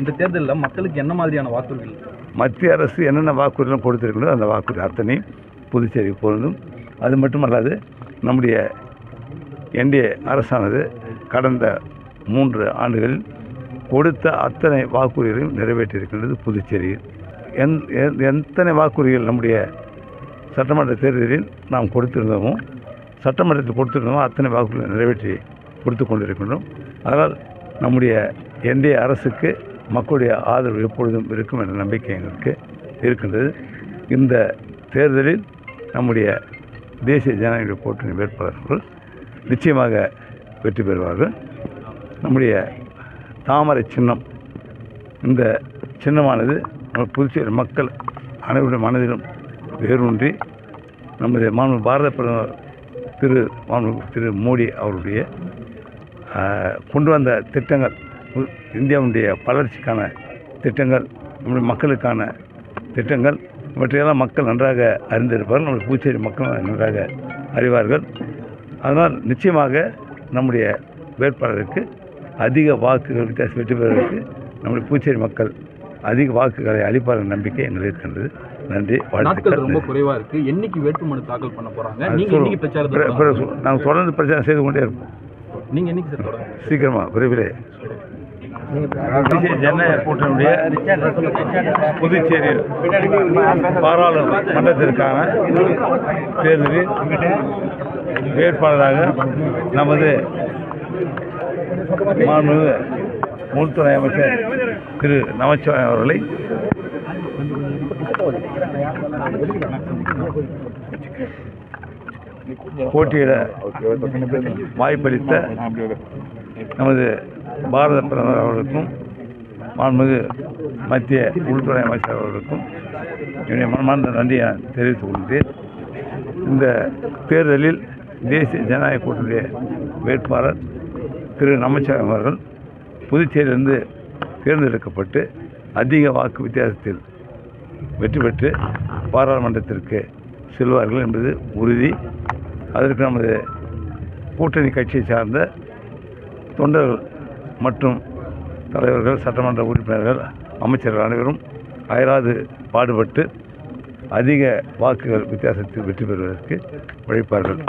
இந்த தேர்தலில் மக்களுக்கு என்ன மாதிரியான வாக்குறுதிகள்? மத்திய அரசு என்னென்ன வாக்குறுதிலாம் கொடுத்துருக்கணும் அந்த வாக்குறுதி அத்தனையும் புதுச்சேரி பொருந்தும் அது மட்டுமல்லாது நம்முடைய என்டிஏ அரசானது கடந்த மூன்று ஆண்டுகளில் கொடுத்த அத்தனை வாக்குறுதிகளையும் நிறைவேற்றியிருக்கின்றது புதுச்சேரியில் எந் எத்தனை வாக்குறுதிகள் நம்முடைய சட்டமன்ற தேர்தலில் நாம் கொடுத்திருந்தோமோ சட்டமன்றத்தில் கொடுத்திருந்தோமோ அத்தனை வாக்குறுதிகளை நிறைவேற்றி கொடுத்து கொண்டிருக்கின்றோம். அதனால் நம்முடைய என்டிஏ அரசுக்கு மக்களுடைய ஆதரவு எப்பொழுதும் இருக்கும் என்ற நம்பிக்கை எங்களுக்கு இருக்கின்றது. இந்த தேர்தலில் நம்முடைய தேசிய ஜனநாயக கூட்டணி வேட்பாளர்கள் நிச்சயமாக வெற்றி பெறுவார்கள். நம்முடைய தாமரை சின்னம் இந்த சின்னமானது நம்ம புதுச்சேரி மக்கள் அனைவருடைய மனதிலும் வேரூன்றி நமது மாண்பு பாரத பிரதமர் திரு மாண்பு திரு மோடி அவருடைய கொண்டு வந்த திட்டங்கள் இந்தியாவுடைய வளர்ச்சிக்கான திட்டங்கள் நம்முடைய மக்களுக்கான திட்டங்கள் இவற்றையெல்லாம் மக்கள் நன்றாக அறிந்திருப்பார்கள் நம்முடைய புதுச்சேரி மக்கள் நன்றாக அறிவார்கள். அதனால் நிச்சயமாக நம்முடைய வேட்பாளருக்கு அதிக வாக்குகள் வித்தியாசம் வெற்றி பெறுவதற்கு நம்முடைய புதுச்சேரி மக்கள் அதிக வாக்குகளை அளிப்பார்கள் நம்பிக்கை எங்களுக்கு இருக்கின்றது. நன்றி வாழ்த்துக்கள். ரொம்ப குறைவா இருக்கு. என்னைக்கு வேட்புமனு தாக்கல் பண்ண தொடங்க- நாங்கள் தொடர்ந்து பிரச்சாரம் செய்து கொண்டே இருப்போம். நீங்க என்னைக்கு சார் தொடங்க சீக்கிரமா விரைவிலே. விஜய் ஜனநாயக கூட்டணியுடைய புதுச்சேரியில் பாராளுமன்றத்திற்கான தேர்தலில் வேட்பாளராக நமது மாண்புமிகு உள்துறை அமைச்சர் திரு நமச்சிவாயம் அவர்களை போட்டியிட வாய்ப்பளித்த நமது பாரத பிரதமர் அவர்களுக்கும் மாண்புமிகு மத்திய உள்துறை அமைச்சர் அவர்களுக்கும் என்னுடைய மனமார்ந்த நன்றியை தெரிவித்துக் கொள்கிறேன். இந்த தேர்தலில் தேசிய ஜனநாயக கூட்டணிய வேட்பாளர் திரு நமச்சிவாயம் அவர்கள் புதுச்சேரியிலிருந்து தேர்ந்தெடுக்கப்பட்டு அதிக வாக்கு வித்தியாசத்தில் வெற்றி பெற்று பாராளுமன்றத்திற்கு செல்வார்கள் என்பது உறுதி. அதற்கு நமது கூட்டணி கட்சியை சார்ந்த தொண்டர்கள் மற்றும் தலைவர்கள் சட்டமன்ற உறுப்பினர்கள் அமைச்சர்கள் அனைவரும் அயராது பாடுபட்டு அதிக வாக்குகள் வித்தியாசத்தில் வெற்றி பெறுவதற்கு உழைப்பார்கள்.